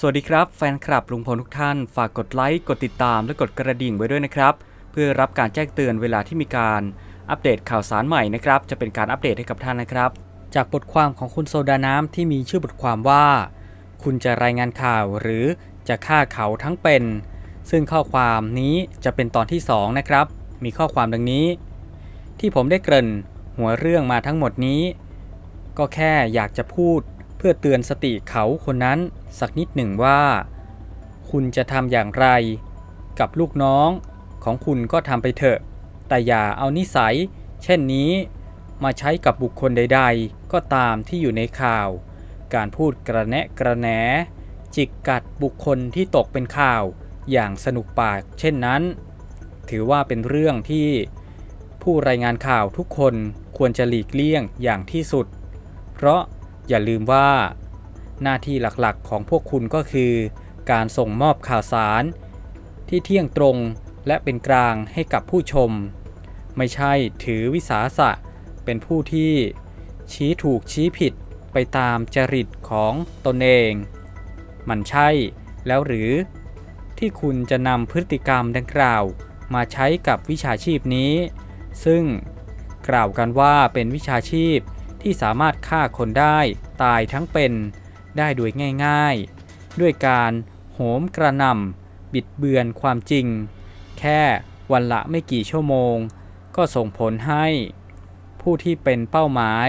สวัสดีครับแฟนคลับลุงพลทุกท่าน ฝากกดไลค์ กดติดตาม และกดกระดิ่งไว้ด้วยนะครับ เพื่อรับการแจ้งเตือนเวลาที่มีการอัปเดตข่าวสารใหม่นะครับ จะเป็นการอัปเดตให้กับท่านนะครับ จากบทความของคุณโซดาน้ำที่มีชื่อบทความว่า คุณจะรายงานข่าวหรือจะฆ่าเขาทั้งเป็น ซึ่งข้อความนี้จะเป็นตอนที่ 2 นะครับ มีข้อความดังนี้ ที่ผมได้เกริ่นหัวเรื่องมาทั้งหมดนี้ ก็แค่อยากจะพูด เพื่อเตือนสติเขาคนนั้นสักนิดหนึ่งว่า คุณจะทำอย่างไร กับลูกน้องของคุณก็ทำไปเถอะ แต่อย่าเอานิสัย เช่นนี้ มาใช้กับบุคคลใด ๆ ก็ตามที่อยู่ในข่าว การพูดกระแนะกระแหนจิกกัดบุคคลที่ตกเป็นข่าวอย่างสนุกปากเช่นนั้น ถือว่าเป็นเรื่องที่ผู้รายงานข่าวทุกคนควรจะหลีกเลี่ยงอย่างที่สุด เพราะ อย่าลืมว่า หน้าที่หลักๆของพวกคุณก็คือ การส่งมอบข่าวสาร ที่เที่ยงตรงและเป็นกลางให้กับผู้ชม ไม่ใช่ถือวิสาสะเป็นผู้ที่ชี้ถูกชี้ผิดไปตามจริตของตนเอง มันใช่แล้วหรือ ที่คุณจะนำพฤติกรรมดังกล่าวมาใช้กับวิชาชีพนี้ ซึ่งกล่าวกันว่าเป็นวิชาชีพ ที่สามารถฆ่าคนได้ตายทั้งเป็นได้โดยง่ายๆ ด้วยการโหมกระนำบิดเบือนความจริง แค่วันละไม่กี่ชั่วโมง ก็ส่งผลให้ ผู้ที่เป็นเป้าหมาย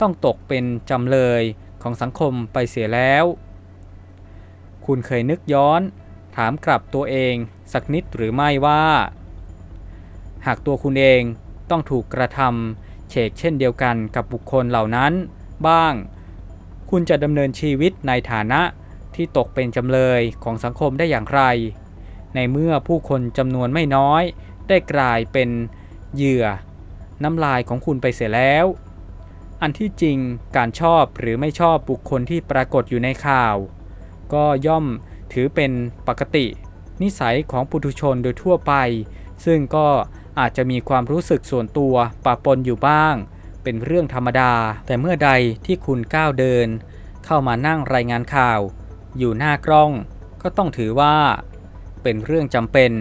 ต้องตกเป็นจำเลยของสังคมไปเสียแล้ว คุณเคยนึกย้อนถามกลับตัวเองสักนิดหรือไม่ว่า หากตัวคุณเองต้องถูกกระทำ เฉกเช่นเดียวกันกับบุคคลเหล่านั้น บ้าง คุณจะดำเนินชีวิตในฐานะที่ตกเป็นจำเลยของสังคมได้อย่างไร ในเมื่อผู้คนจำนวนไม่น้อย ได้กลายเป็นเหยื่อ น้ำลายของคุณไปเสียแล้ว อันที่จริงการชอบหรือไม่ชอบบุคคลที่ปรากฏอยู่ในข่าว ก็ย่อมถือเป็นปกติ นิสัยของปุถุชนโดยทั่วไป ซึ่งก็ อาจจะมีความรู้สึกส่วนตัวปะปนอยู่บ้าง เป็นเรื่องธรรมดา แต่เมื่อใดที่คุณก้าวเดิน เข้ามานั่งรายงานข่าว อยู่หน้ากล้อง ก็ต้องถือว่า เป็นเรื่องจำเป็น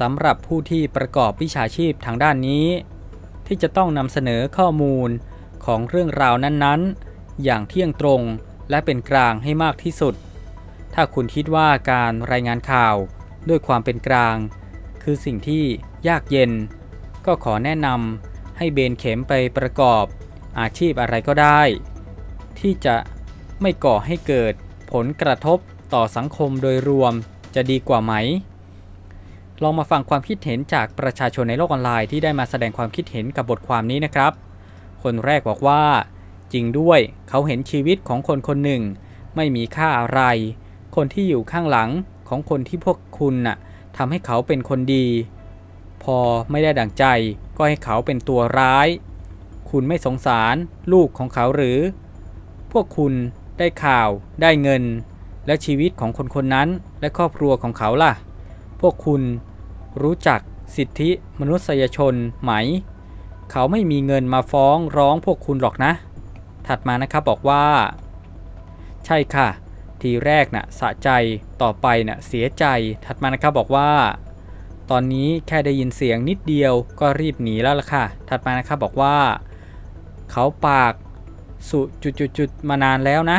สำหรับผู้ที่ประกอบวิชาชีพทางด้านนี้ ที่จะต้องนำเสนอข้อมูลของเรื่องราวนั้นๆ อย่างเที่ยงตรงและเป็นกลางให้มากที่สุด ถ้าคุณคิดว่าการรายงานข่าวด้วยความเป็นกลาง คือสิ่งที่ยากเย็น ก็ขอแนะนำให้เบนเข็มไปประกอบอาชีพอะไรก็ได้ ที่จะไม่ก่อให้เกิดผลกระทบต่อสังคมโดยรวมจะดีกว่าไหม ลองมาฟังความคิดเห็นจากประชาชนในโลกออนไลน์ที่ได้มาแสดงความคิดเห็นกับบทความนี้นะครับ คนแรกบอกว่า จริงด้วยเขาเห็นชีวิตของคนคนหนึ่ง ไม่มีค่าอะไร คนที่อยู่ข้างหลังของคนที่พวกคุณน่ะ ทำให้เขาเป็นคนดี พอไม่ได้ดั่งใจก็ให้เขาเป็นตัวร้าย คุณไม่สงสารลูกของเขาหรือ พวกคุณได้ข่าวได้เงิน และชีวิตของคนคนนั้นและครอบครัวของเขาล่ะ พวกคุณรู้จักสิทธิมนุษยชนไหม เขาไม่มีเงินมาฟ้องร้องพวกคุณหรอกนะ ถัดมานะครับบอกว่า ใช่ค่ะ ทีแรกนะ่ะสะใจต่อไปนะ่ะเสียใจถัดมานะครับบอกว่า ตอนนี้แค่ได้ยินเสียงนิดเดียวก็รีบหนีแล้วล่ะค่ะ ถัดมานะครับบอกว่า เขาปากสุจุดๆมานานแล้วนะ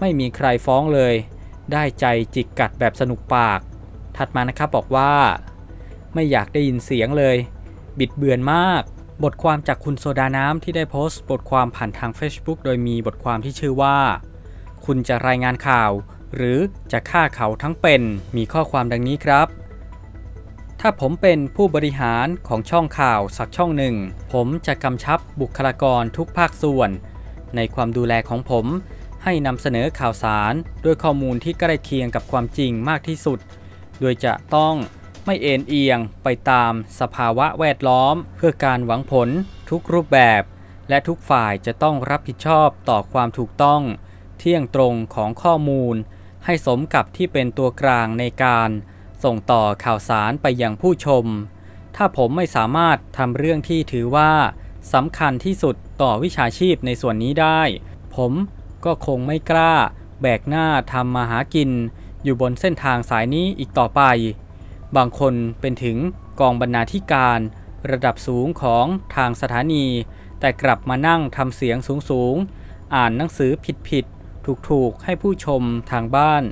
ไม่มีใครฟ้องเลย ได้ใจจิกกัดแบบสนุกปาก ถัดมานะครับบอกว่า ไม่อยากได้ยินเสียงเลย บิดเบือนมากบทความจากคุณโซดาน้ำที่ได้โพสต์ บทความผ่านทาง Facebook โดยมีบทความที่ชื่อว่า คุณจะรายงานข่าว หรือจะฆ่าเขาทั้งเป็นมีข้อความดังนี้ครับ ถ้าผมเป็นผู้บริหารของช่องข่าวสักช่องหนึ่ง ผมจะกำชับบุคลากรทุกภาคส่วน ในความดูแลของผมให้นำเสนอข่าวสารด้วยข้อมูลที่ใกล้เคียงกับความจริงมากที่สุด โดยจะต้องไม่เอ็นเอียงไปตามสภาวะแวดล้อม เพื่อการหวังผลทุกรูปแบบ และทุกฝ่ายจะต้องรับผิดชอบต่อความถูกต้อง เที่ยงตรงของข้อมูล ให้สมกับที่เป็นตัวกลางในการส่งต่อข่าวสารไปยังผู้ชม ถ้าผมไม่สามารถทำเรื่องที่ถือว่าสำคัญที่สุดต่อวิชาชีพในส่วนนี้ได้ ผมก็คงไม่กล้า แบกหน้าทำมาหากิน อยู่บนเส้นทางสายนี้อีกต่อไป บางคนเป็นถึงกองบรรณาธิการ ระดับสูงของทางสถานี แต่กลับมานั่งทำเสียงสูงๆ อ่านหนังสือผิด ถูกๆ ให้ผู้ชมทางบ้าน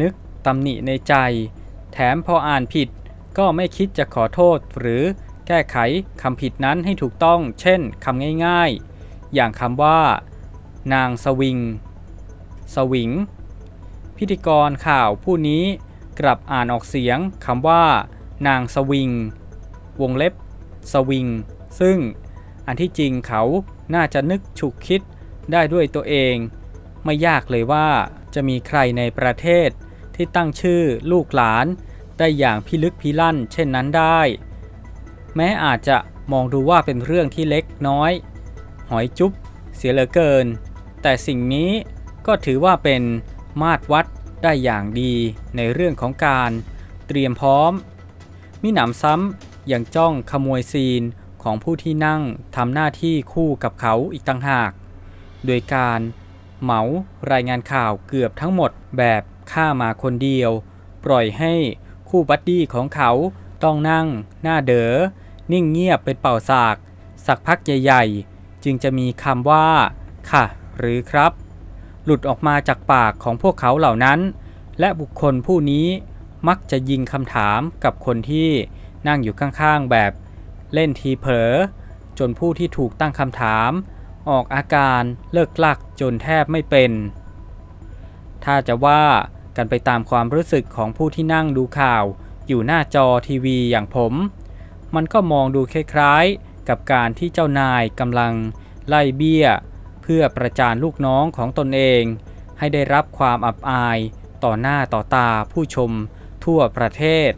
นึกตำหนิในใจ แถมพออ่านผิด ก็ไม่คิดจะขอโทษหรือแก้ไขคำผิดนั้นให้ถูกต้อง เช่นคำง่ายๆ อย่างคำว่า นางสวิง สวิง พิธีกรข่าวผู้นี้กลับอ่านออกเสียงคำว่า นางสวิง วงเล็บ สวิง ซึ่งอันที่จริงเขาน่าจะนึกฉุกคิดได้ด้วยตัวเอง ไม่ยากเลยว่าจะมีใครในประเทศที่ตั้งชื่อลูกหลานได้อย่างพิลึกพิลั่นเช่นนั้นได้ แม้อาจจะมองดูว่าเป็นเรื่องที่เล็กน้อย หอยจุ๊บเสียเหลือเกิน แต่สิ่งนี้ก็ถือว่าเป็นมาตรวัดได้อย่างดีในเรื่องของการเตรียมพร้อม มิหนำซ้ำยังจ้องขโมยซีนของผู้ที่นั่งทำหน้าที่คู่กับเขาอีกต่างหาก โดยการ เหมารายงานข่าวเกือบทั้งหมดแบบข้ามาคนเดียว ปล่อยให้คู่บัดดี้ของเขาต้องนั่ง หน้าเดอ๋อนิ่งเงียบเป็นเป่าสาก สักพักใหญ่ๆ จึงจะมีคำว่า ค่ะ หรือครับ หลุดออกมาจากปากของพวกเขาเหล่านั้น และบุคคลผู้นี้มักจะยิงคำถามกับคนที่นั่งอยู่ข้างๆแบบ เล่นทีเผลอจนผู้ที่ถูกตั้งคำถาม ออกอาการเลิกลักจนแทบไม่เป็น ถ้าจะว่ากันไปตามความรู้สึกของผู้ที่นั่งดูข่าว อยู่หน้าจอทีวีอย่างผม มันก็มองดูคล้ายๆ กับการที่เจ้านายกำลังไล่เบี้ย เพื่อประจานลูกน้องของตนเอง ให้ได้รับความอับอาย ต่อหน้าต่อตาผู้ชมทั่วประเทศ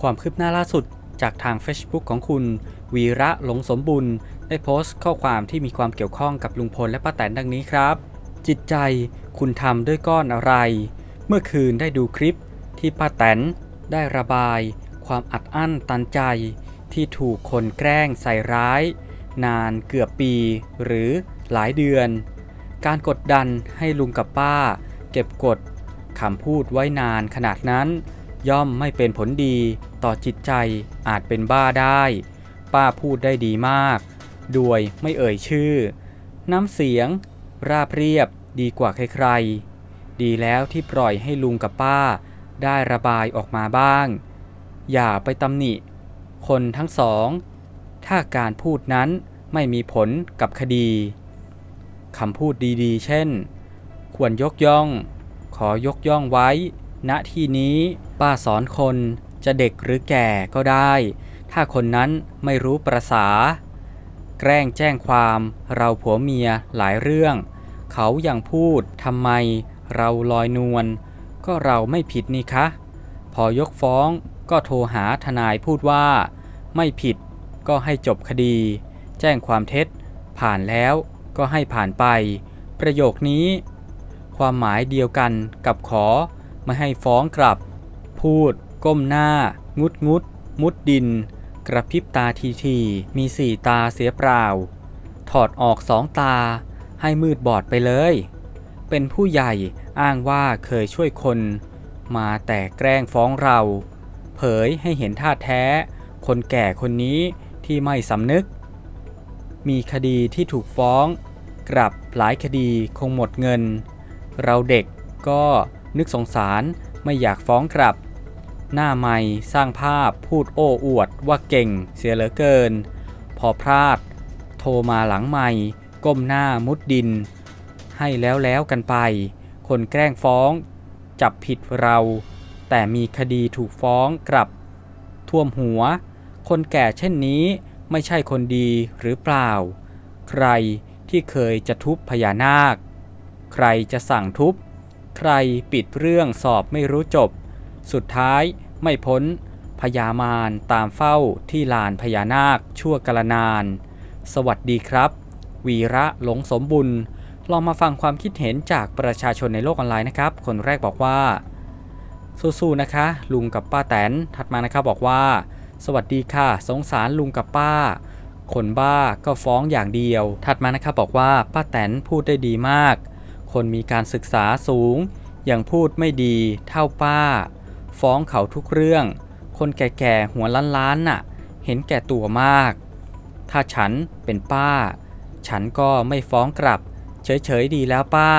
ความคืบหน้าล่าสุดจากทาง Facebook ของคุณ วีระหลงสมบุญได้โพสต์ข้อความที่มีความเกี่ยวข้องกับลุงพลและป้าแตนดังนี้ครับ จิตใจคุณทำด้วยก้อนอะไร เมื่อคืนได้ดูคลิปที่ป้าแตนได้ระบาย ความอัดอั้นตันใจ ที่ถูกคนแกล้งใส่ร้าย นานเกือบปี หรือหลายเดือน การกดดันให้ลุงกับป้า เก็บกดคำพูดไว้นานขนาดนั้น ย่อมไม่เป็นผลดีต่อจิตใจอาจเป็นบ้าได้ ป้าพูดได้ดีมาก โดยไม่เอ่ยชื่อ น้ำเสียง ราบเรียบดีกว่าใครๆ ดีแล้วที่ปล่อยให้ลุงกับป้า ได้ระบายออกมาบ้าง อย่าไปตำหนิ คนทั้งสอง ถ้าการพูดนั้นไม่มีผลกับคดีคำพูดดีๆ เช่น ควรยกย่อง ขอยกย่องไว้ ณที่นี้ป้าสอนคนจะเด็กหรือแก่ก็ได้ ถ้าคนนั้นไม่รู้ประษา แกล้งแจ้งความ เราผัวเมียหลายเรื่อง เขาย่างพูดทำไม เราลอยนวลก็เราไม่ผิดนี่คะ พอยกฟ้องก็โทรหาทนายพูดว่า ไม่ผิดก็ให้จบคดี แจ้งความเท็จ ผ่านแล้วก็ให้ผ่านไป ประโยคนี้ ความหมายเดียวกันกับขอไม่ให้ฟ้องกลับ พูด ก้มหน้า งุดงุด มุดดิน กระพริบตาทีทีมีสี่ตาเสียเปล่า ถอดออกสองตา ให้มืดบอดไปเลย เป็นผู้ใหญ่อ้างว่าเคยช่วยคน มาแต่แกล้งฟ้องเรา เผยให้เห็นท่าแท้ คนแก่คนนี้ที่ไม่สำนึก มีคดีที่ถูกฟ้อง กลับหลายคดีคงหมดเงิน เราเด็กก็นึกสงสารไม่อยากฟ้องกลับ หน้าไม่สร้างภาพพูดโอ้อวดว่าเก่งเสียเหลือเกิน พอพลาด โทรมาหลังไม่ก้มหน้ามุดดิน ให้แล้วแล้วกันไป คนแกล้งฟ้อง จับผิดเรา แต่มีคดีถูกฟ้องกลับ ท่วมหัว คนแก่เช่นนี้ไม่ใช่คนดีหรือเปล่า ใครที่เคยจะทุบพญานาค ใครจะสั่งทุบ ใครปิดเรื่องสอบไม่รู้จบ สุดท้าย ไม่พ้นพญามารตามเฝ้าที่ลานพญานาคชั่วกาลนาน สวัสดีครับ วีระหลงสมบุญ ลองมาฟังความคิดเห็นจากประชาชนในโลกออนไลน์นะครับ คนแรกบอกว่า สู้ๆนะคะ ลุงกับป้าแตน ถัดมานะครับบอกว่า สวัสดีค่ะ สงสารลุงกับป้า คนบ้าก็ฟ้องอย่างเดียว ถัดมานะครับบอกว่าป้าแตนพูดได้ดีมาก คนมีการศึกษาสูง ยังพูดไม่ดีเท่าป้า ฟ้องเขาทุกเรื่อง คนแก่ๆหัวล้านๆน่ะ เห็นแก่ตัวมาก ถ้าฉันเป็นป้า ฉันก็ไม่ฟ้องกลับ เฉยๆดีแล้วป้า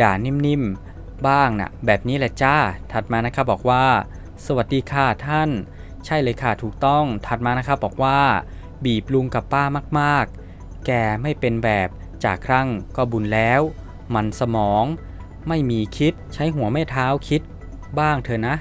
ด่านิ่มๆ บ้างน่ะ แบบนี้แหละจ้า ถัดมานะครับบอกว่า สวัสดีค่ะท่าน ใช่เลยค่ะถูกต้อง ถัดมานะครับบอกว่า บีบลุงกับป้ามากๆ แกไม่เป็นแบบจากครั้งก็บุญแล้ว มันสมอง ไม่มีคิดใช้หัวไม่เท้าคิดบ้างเถอะนะ